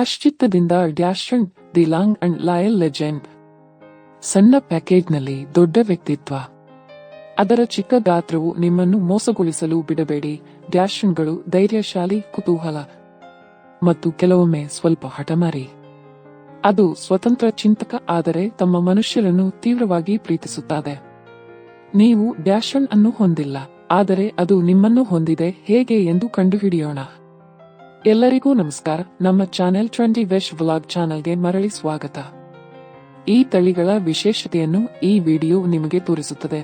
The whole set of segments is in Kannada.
ಹರ್ಷಿತ್ತದಿಂದ ಡ್ಯಾಶನ್ the long and loyal legend. ಸಣ್ಣ ಪ್ಯಾಕೇಜ್ನಲ್ಲಿ ದೊಡ್ಡ ವ್ಯಕ್ತಿತ್ವ. ಅದರ ಚಿಕ್ಕ ಗಾತ್ರವು ನಿಮ್ಮನ್ನು ಮೋಸಗೊಳಿಸಲು ಬಿಡಬೇಡಿ ಡ್ಯಾಶನ್ಗಳು ಧೈರ್ಯಶಾಲಿ, ಕುತೂಹಲ. ಮತ್ತು ಕೆಲವೊಮ್ಮೆ ಸ್ವಲ್ಪ ಹಠಮಾರಿ. ಅದು ಸ್ವತಂತ್ರ ಚಿಂತಕ ಆದರೆ ತಮ್ಮ ಮನುಷ್ಯರನ್ನು ತೀವ್ರವಾಗಿ ಪ್ರೀತಿಸುತ್ತದೆ. ನೀವು ಡ್ಯಾಶನ್ ಅನ್ನು ಹೊಂದಿಲ್ಲ, ಆದರೆ ಅದು ನಿಮ್ಮನ್ನು ಹೊಂದಿದೆ, ಹೇಗೆ ಎಂದು ಕಂಡುಹಿಡಿಯೋಣ. ಎಲ್ಲರಿಗೂ ನಮಸ್ಕಾರ. ನಮ್ಮ ಚಾನೆಲ್ ಟ್ವೆಂಟಿ ವೆಶ್ ವ್ಲಾಗ್ ಚಾನೆಲ್ಗೆ ಮರಳಿ ಸ್ವಾಗತ. ಈ ತಳಿಗಳ ವಿಶೇಷತೆಯನ್ನು ಈ ವಿಡಿಯೋ ನಿಮಗೆ ತೋರಿಸುತ್ತದೆ.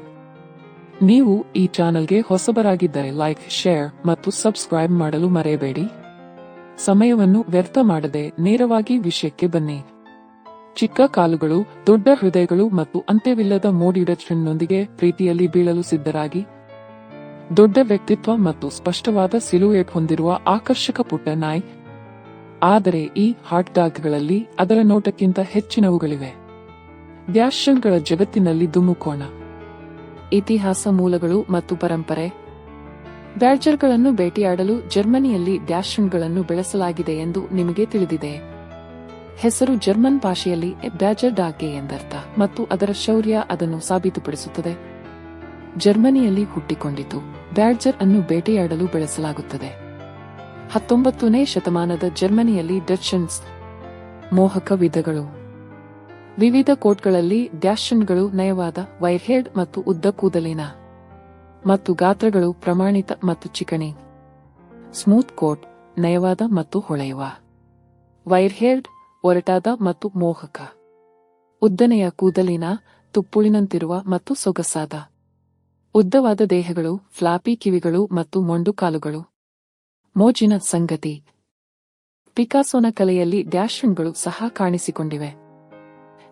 ನೀವು ಈ ಚಾನೆಲ್ಗೆ ಹೊಸಬರಾಗಿದ್ದರೆ ಲೈಕ್, ಶೇರ್ ಮತ್ತು ಸಬ್ಸ್ಕ್ರೈಬ್ ಮಾಡಲು ಮರೆಯಬೇಡಿ. ಸಮಯವನ್ನು ವ್ಯರ್ಥ ಮಾಡದೆ ನೇರವಾಗಿ ವಿಷಯಕ್ಕೆ ಬನ್ನಿ. ಚಿಕ್ಕ ಕಾಲುಗಳು, ದೊಡ್ಡ ಹೃದಯಗಳು ಮತ್ತು ಅಂತ್ಯವಿಲ್ಲದ ಮೋಡಿಡಚ್ನೊಂದಿಗೆ ಪ್ರೀತಿಯಲ್ಲಿ ಬೀಳಲು ಸಿದ್ಧರಾಗಿ ದೊಡ್ಡ ವ್ಯಕ್ತಿತ್ವ ಮತ್ತು ಸ್ಪಷ್ಟವಾದ ಸಿಲುಯೆಟ್ ಹೊಂದಿರುವ ಆಕರ್ಷಕ ಪುಟ್ಟ ನಾಯಿ. ಆದರೆ ಈ ಹಾಟ್ ಡಾಗ್ಗಳಲ್ಲಿ ಅದರ ನೋಟಕ್ಕಿಂತ ಹೆಚ್ಚಿನವುಗಳಿವೆ. ಡ್ಯಾಶನ್ಗಳ ಜಗತ್ತಿನಲ್ಲಿ ಧುಮುಕೋಣ ಇತಿಹಾಸ ಮೂಲಗಳು ಮತ್ತು ಪರಂಪರೆ. ಬ್ಯಾಡ್ಜರ್ಗಳನ್ನು ಭೇಟಿಯಾಡಲು ಜರ್ಮನಿಯಲ್ಲಿ ಡ್ಯಾಶನ್ಗಳನ್ನು ಬೆಳೆಸಲಾಗಿದೆ ಎಂದು ನಿಮಗೆ ತಿಳಿದಿದೆ. ಹೆಸರು ಜರ್ಮನ್ ಭಾಷೆಯಲ್ಲಿ ಬ್ಯಾಜರ್ ಡಾಗ್ಗೆ ಎಂದರ್ಥ ಮತ್ತು ಅದರ ಶೌರ್ಯ ಅದನ್ನು ಸಾಬೀತುಪಡಿಸುತ್ತದೆ. ಜರ್ಮನಿಯಲ್ಲಿ ಹುಟ್ಟಿಕೊಂಡಿತು. ಬ್ಯಾಡ್ಜರ್ ಅನ್ನು ಬೇಟೆಯಾಡಲು ಬೆಳೆಸಲಾಗುತ್ತದೆ. ಹತ್ತೊಂಬತ್ತನೇ ಶತಮಾನದ ಜರ್ಮನಿಯಲ್ಲಿ ಡಚ್ಚನ್ಸ್ ಮೋಹಕ ವಿಧಗಳು. ವಿವಿಧ ಕೋಟ್ಗಳಲ್ಲಿ ಡ್ಯಾಶನ್ಗಳು ನಯವಾದ ವೈರ್ಹೆಡ್ ಮತ್ತು ಉದ್ದ ಕೂದಲಿನ ಮತ್ತು ಗಾತ್ರಗಳು ಪ್ರಮಾಣಿತ ಮತ್ತು ಚಿಕಣಿ. ಸ್ಮೂತ್ ಕೋಟ್, ನಯವಾದ ಮತ್ತು ಹೊಳೆಯುವ. ವೈರ್ಹೆಡ್, ಒರಟಾದ ಮತ್ತು ಮೋಹಕ. ಉದ್ದನೆಯ ಕೂದಲಿನ ತುಪ್ಪುಳಿನಂತಿರುವ ಮತ್ತು ಸೊಗಸಾದ. ಉದ್ದವಾದ ದೇಹಗಳು, ಫ್ಲಾಪಿ ಕಿವಿಗಳು ಮತ್ತು ಮೊಂಡು ಕಾಲುಗಳು. ಮೋಜಿನ ಸಂಗತಿ. ಪಿಕಾಸೋನ ಕಲೆಯಲ್ಲಿ ಡ್ಯಾಶನ್ಗಳು ಸಹ ಕಾಣಿಸಿಕೊಂಡಿವೆ.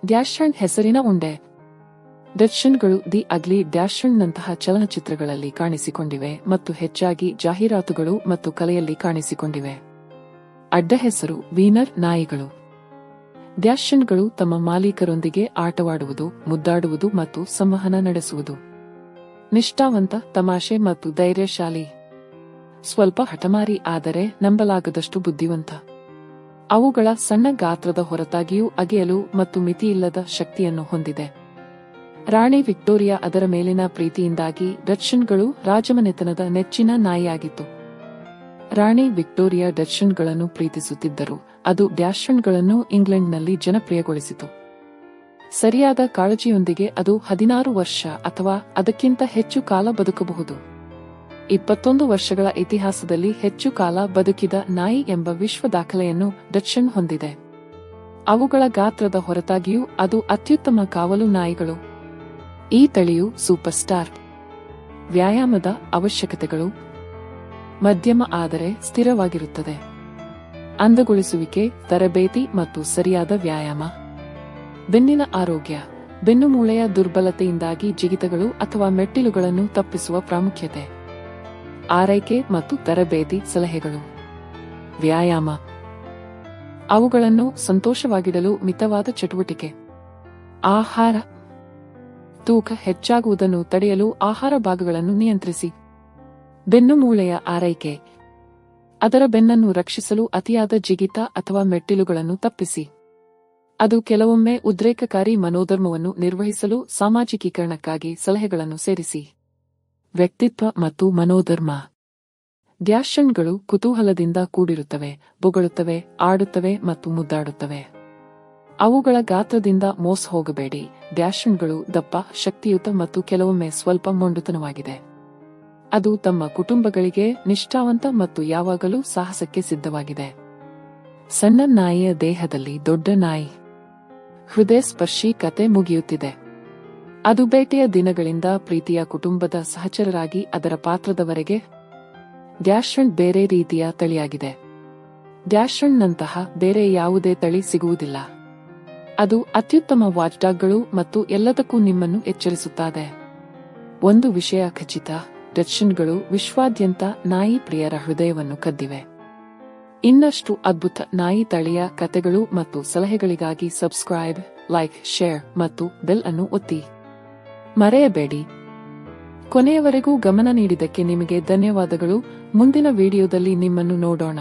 ಡ್ಯಾಶನ್ ಹೆಸರಿನ ಉಂಡೆ. ದರ್ಶನ್ಗಳು ದಿ ಅಗ್ಲಿ ಡ್ಯಾಶನ್ನಂತಹ ಚಲನಚಿತ್ರಗಳಲ್ಲಿ ಕಾಣಿಸಿಕೊಂಡಿವೆ ಮತ್ತು ಹೆಚ್ಚಾಗಿ ಜಾಹೀರಾತುಗಳು ಮತ್ತು ಕಲೆಯಲ್ಲಿ ಕಾಣಿಸಿಕೊಂಡಿವೆ. ಅಡ್ಡ ಹೆಸರು ವೀನರ್ ನಾಯಿಗಳು. ಡ್ಯಾಶನ್ಗಳು ತಮ್ಮ ಮಾಲೀಕರೊಂದಿಗೆ ಆಟವಾಡುವುದು, ಮುದ್ದಾಡುವುದು ಮತ್ತು ಸಂವಹನ ನಡೆಸುವುದು. ನಿಷ್ಠಾವಂತ, ತಮಾಷೆ ಮತ್ತು ಧೈರ್ಯಶಾಲಿ. ಸ್ವಲ್ಪ ಹಠಮಾರಿ ಆದರೆ ನಂಬಲಾಗದಷ್ಟು ಬುದ್ಧಿವಂತ. ಅವುಗಳ ಸಣ್ಣ ಗಾತ್ರದ ಹೊರತಾಗಿಯೂ ಅಗೆಯಲು ಮತ್ತು ಮಿತಿಯಿಲ್ಲದ ಶಕ್ತಿಯನ್ನು ಹೊಂದಿದೆ. ರಾಣಿ ವಿಕ್ಟೋರಿಯಾ ಅದರ ಮೇಲಿನ ಪ್ರೀತಿಯಿಂದಾಗಿ ಡಚ್ಚನ್ಗಳು ರಾಜಮನೆತನದ ನೆಚ್ಚಿನ ನಾಯಿಯಾಗಿತ್ತು. ರಾಣಿ ವಿಕ್ಟೋರಿಯಾ ಡಚ್ಚನ್ಗಳನ್ನು ಪ್ರೀತಿಸುತ್ತಿದ್ದರು, ಅದು ಡ್ಯಾಶನ್ಗಳನ್ನು ಇಂಗ್ಲೆಂಡ್ನಲ್ಲಿ ಜನಪ್ರಿಯಗೊಳಿಸಿತು. ಸರಿಯಾದ ಕಾಳಜಿಯೊಂದಿಗೆ ಅದು ಹದಿನಾರು ವರ್ಷ ಅಥವಾ ಅದಕ್ಕಿಂತ ಹೆಚ್ಚು ಕಾಲ ಬದುಕಬಹುದು. ಇಪ್ಪತ್ತೊಂದು ವರ್ಷಗಳ ಇತಿಹಾಸದಲ್ಲಿ ಹೆಚ್ಚು ಕಾಲ ಬದುಕಿದ ನಾಯಿ ಎಂಬ ವಿಶ್ವ ದಾಖಲೆಯನ್ನು ಡಚ್ಚನ್ ಹೊಂದಿದೆ. ಅವುಗಳ ಗಾತ್ರದ ಹೊರತಾಗಿಯೂ ಅದು ಅತ್ಯುತ್ತಮ ಕಾವಲು ನಾಯಿಗಳು. ಈ ತಳಿಯು ಸೂಪರ್ ಸ್ಟಾರ್ ವ್ಯಾಯಾಮದ ಅವಶ್ಯಕತೆಗಳು. ಮಧ್ಯಮ ಆದರೆ ಸ್ಥಿರವಾಗಿರುತ್ತದೆ. ಅಂದಗೊಳಿಸುವಿಕೆ, ತರಬೇತಿ ಮತ್ತು ಸರಿಯಾದ ವ್ಯಾಯಾಮ. ಬೆನ್ನಿನ ಆರೋಗ್ಯ, ಬೆನ್ನು ಮೂಳೆಯ ದುರ್ಬಲತೆಯಿಂದಾಗಿ ಜಿಗಿತಗಳು ಅಥವಾ ಮೆಟ್ಟಿಲುಗಳನ್ನು ತಪ್ಪಿಸುವ ಪ್ರಾಮುಖ್ಯತೆ. ಆರೈಕೆ ಮತ್ತು ತರಬೇತಿ ಸಲಹೆಗಳು. ವ್ಯಾಯಾಮ. ಅವುಗಳನ್ನು ಸಂತೋಷವಾಗಿಡಲು ಮಿತವಾದ ಚಟುವಟಿಕೆ. ಆಹಾರ. ತೂಕ ಹೆಚ್ಚಾಗುವುದನ್ನು ತಡೆಯಲು ಆಹಾರ ಭಾಗಗಳನ್ನು ನಿಯಂತ್ರಿಸಿ. ಬೆನ್ನು ಮೂಳೆಯ ಆರೈಕೆ. ಅದರ ಬೆನ್ನನ್ನು ರಕ್ಷಿಸಲು ಅತಿಯಾದ ಜಿಗಿತ ಅಥವಾ ಮೆಟ್ಟಿಲುಗಳನ್ನು ತಪ್ಪಿಸಿ. ಅದು ಕೆಲವೊಮ್ಮೆ ಉದ್ರೇಕಕಾರಿ ಮನೋಧರ್ಮವನ್ನು ನಿರ್ವಹಿಸಲು ಸಾಮಾಜಿಕೀಕರಣಕ್ಕಾಗಿ ಸಲಹೆಗಳನ್ನು ಸೇರಿಸಿ. ವ್ಯಕ್ತಿತ್ವ ಮತ್ತು ಮನೋಧರ್ಮ. ಡ್ಯಾಶನ್ಗಳು ಕುತೂಹಲದಿಂದ ಕೂಡಿರುತ್ತವೆ, ಬೊಗಳುತ್ತವೆ, ಆಡುತ್ತವೆ ಮತ್ತು ಮುದ್ದಾಡುತ್ತವೆ. ಅವುಗಳ ಗಾತ್ರದಿಂದ ಮೋಸ ಹೋಗಬೇಡಿ. ಡ್ಯಾಶನ್ಗಳು ದಪ್ಪ, ಶಕ್ತಿಯುತ ಮತ್ತು ಕೆಲವೊಮ್ಮೆ ಸ್ವಲ್ಪ ಮೊಂಡುತನವಾಗಿದೆ. ಅದು ತಮ್ಮ ಕುಟುಂಬಗಳಿಗೆ ನಿಷ್ಠಾವಂತ ಮತ್ತು ಯಾವಾಗಲೂ ಸಾಹಸಕ್ಕೆ ಸಿದ್ಧವಾಗಿದೆ. ಸಣ್ಣ ನಾಯಿಯ ದೇಹದಲ್ಲಿ ದೊಡ್ಡ ನಾಯಿ. ಹೃದಯ ಸ್ಪರ್ಶಿ ಕತೆ ಮುಗಿಯುತ್ತಿದೆ. ಅದು ಬೇಟೆಯ ದಿನಗಳಿಂದ ಪ್ರೀತಿಯ ಕುಟುಂಬದ ಸಹಚರರಾಗಿ ಅದರ ಪಾತ್ರದವರೆಗೆ ಡ್ಯಾಶ್ರಣ್ ಬೇರೆ ರೀತಿಯ ತಳಿಯಾಗಿದೆ. ಡ್ಯಾಶನ್ನಂತಹ ಬೇರೆ ಯಾವುದೇ ತಳಿ ಸಿಗುವುದಿಲ್ಲ. ಅದು ಅತ್ಯುತ್ತಮ ವಾಚ್ಡಾಗ್ಗಳು ಮತ್ತು ಎಲ್ಲದಕ್ಕೂ ನಿಮ್ಮನ್ನು ಎಚ್ಚರಿಸುತ್ತದೆ ಒಂದು ವಿಷಯ ಖಚಿತ ಡಚ್ಷನ್ಗಳು ವಿಶ್ವಾದ್ಯಂತ ನಾಯಿ ಪ್ರಿಯರ ಹೃದಯವನ್ನು ಕದ್ದಿವೆ. ಇನ್ನಷ್ಟು ಅದ್ಭುತ ನಾಯಿ ತಳಿಯ ಕತೆಗಳು ಮತ್ತು ಸಲಹೆಗಳಿಗಾಗಿ ಸಬ್ಸ್ಕ್ರೈಬ್, ಲೈಕ್, ಶೇರ್ ಮತ್ತು ಬೆಲ್ ಅನ್ನು ಒತ್ತಿ. ಮರೆಯಬೇಡಿ. ಕೊನೆಯವರೆಗೂ ಗಮನ ನೀಡಿದ್ದಕ್ಕೆ ನಿಮಗೆ ಧನ್ಯವಾದಗಳು. ಮುಂದಿನ ವಿಡಿಯೋದಲ್ಲಿ ನಿಮ್ಮನ್ನು ನೋಡೋಣ.